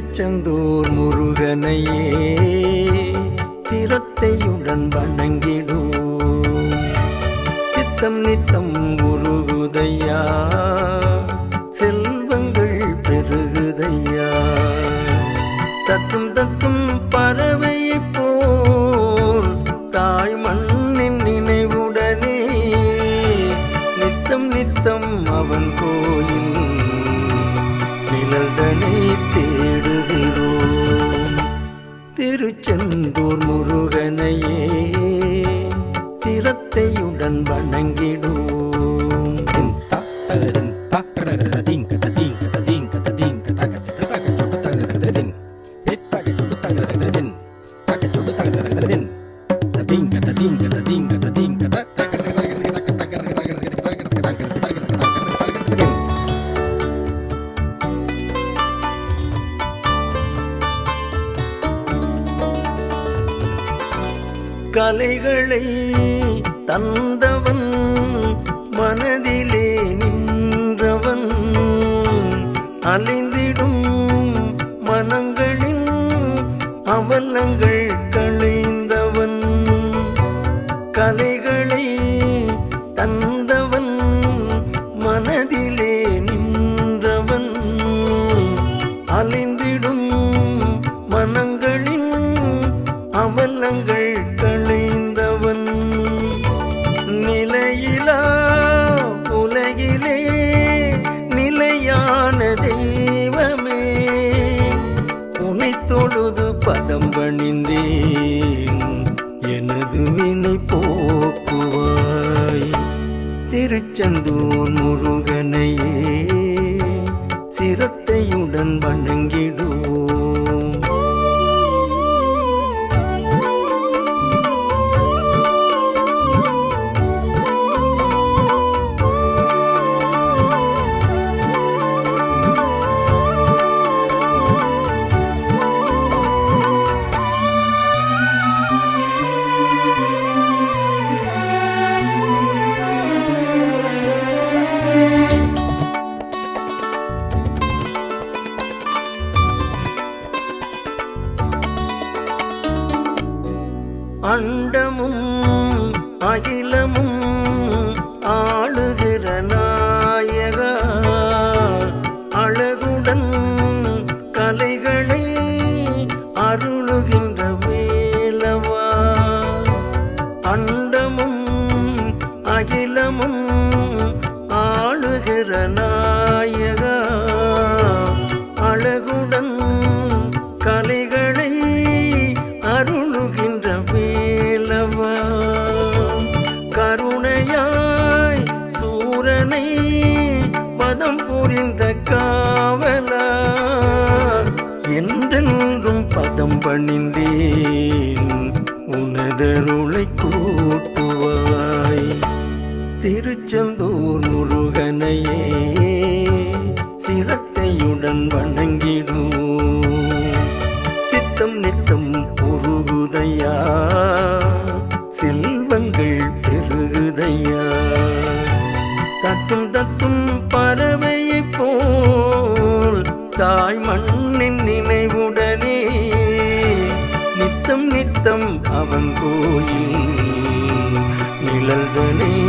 திருச்செந்தூர் முருகனையே சிரத்தையுடன் வணங்கிடும். சித்தம் நித்தம் உருகுதையா செல்வங்கள் பெருகுதையா. தத்தும் தத்தும் பறவை போல் தாய் மண்ணின் நினைவுடனே நித்தம் நித்தம் அவன் கோயில் நிழல்தனை தே திருச்செந்தூர் முருகனையே சிரத்தையுடன் வணங்கிடுவோம் கலைகளை தந்தவன் மனதிலே நின்றவன். அலைந்து நிலையிலா உலகிலே நிலையான தெய்வமே. உனை தொழுது பதம் பணிந்தேன் எனது வினை போக்குவாய். திருச்செந்தூர் முருகனையே அண்டமும் அகிலமும் ஆளுகிற நாயகா அழகுடன் சூரனை மதம் புரிந்த காவலா? என்றென்றும் பதம் பணிந்தேன் உனதருளை கூட்டுவாய். திருச்செந்தூர் முருகனையே சிரத்தையுடன் வணங்கிடும். சித்தம் நித்தம் உருகுதையா? தாய் மண்ணின் நினைவுடனே. நித்தம் நித்தம் அவன் கோயில் நிழல்தனை.